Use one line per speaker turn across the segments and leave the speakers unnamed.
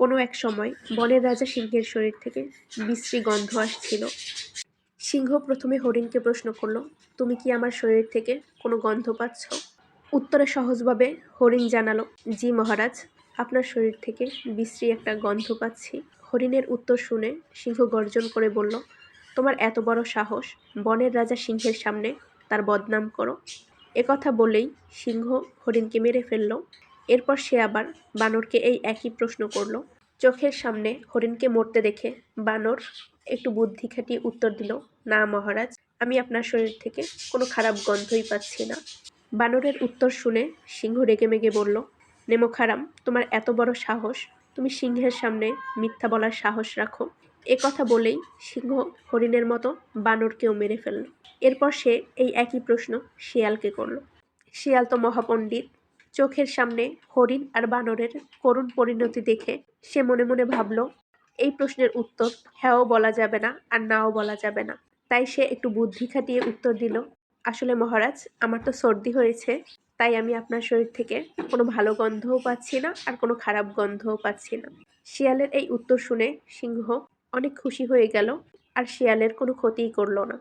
কোনো এক সময় বনের রাজা সিংহের শরীর থেকে বিশ্রী গন্ধ আসছিল। সিংহ প্রথমে হরিণকে প্রশ্ন করল, তুমি কি আমার শরীর থেকে কোনো গন্ধ পাচ্ছ? উত্তরে সহজভাবে হরিণ জানালো, জি মহারাজ, আপনার শরীর থেকে বিশ্রী একটা গন্ধ পাচ্ছি। হরিণের উত্তর শুনে সিংহ গর্জন করে বলল, তোমার এত বড় সাহস, বনের রাজা সিংহের সামনে তার বদনাম করো। একথা বলেই সিংহ হরিণকে মেরে ফেলল। এরপর সে আবার বানরকে এই একই প্রশ্ন করল। চোখের সামনে হরিণকে মরতে দেখে বানর একটু বুদ্ধি খাটিয়ে উত্তর দিল, না মহারাজ, আমি আপনার শরীর থেকে কোনো খারাপ গন্ধই পাচ্ছি না। বানরের উত্তর শুনে সিংহ রেগে মেগে বলল, নেমো খারাম, তোমার এত বড় সাহস। তুমি সিংহের সামনে মিথ্যা বলার সাহস রাখো। এ কথা বলেই সিংহ হরিণের মতো বানরকেও মেরে ফেলল। এরপর সে এই একই প্রশ্ন শিয়ালকে করল। শিয়াল তো মহাপণ্ডিত চোখের সামনে হরিণ আর বানরের করুণ পরিণতি দেখে সে মনে মনে ভাবল, এই প্রশ্নের উত্তর হ্যাঁও বলা যাবে না আর নাও বলা যাবে না। তাই সে একটু বুদ্ধি খাটিয়ে উত্তর দিল, আসলে মহারাজ, আমার তো সর্দি হয়েছে, তাই আমি আপনার শরীর থেকে কোনো ভালো গন্ধও পাচ্ছি না আর কোনো খারাপ গন্ধও পাচ্ছি না। শিয়ালের এই উত্তর শুনে সিংহ অনেক খুশি হয়ে গেল আর শিয়ালের কোনো ক্ষতিই করল না।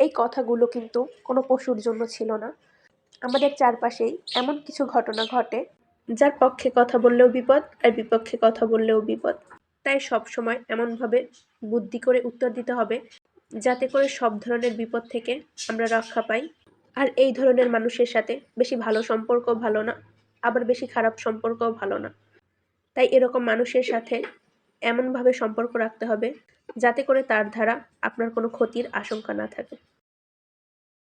এই কথাগুলো কিন্তু কোনো পশুর জন্য ছিল না। আমাদের চারপাশেই এমন কিছু ঘটনা ঘটে, যার পক্ষে কথা বললেও বিপদ আর বিপক্ষে কথা বললেও বিপদ। তাই সব সময় এমনভাবে বুদ্ধি করে উত্তর দিতে হবে, যাতে করে সব ধরনের বিপদ থেকে আমরা রক্ষা পাই। আর এই ধরনের মানুষের সাথে বেশি ভালো সম্পর্ক ভালো না, আবার বেশি খারাপ সম্পর্কও ভালো না। তাই এরকম মানুষের সাথে এমনভাবে সম্পর্ক রাখতে হবে, যাতে করে তার দ্বারা আপনার কোনো ক্ষতির আশঙ্কা না থাকে।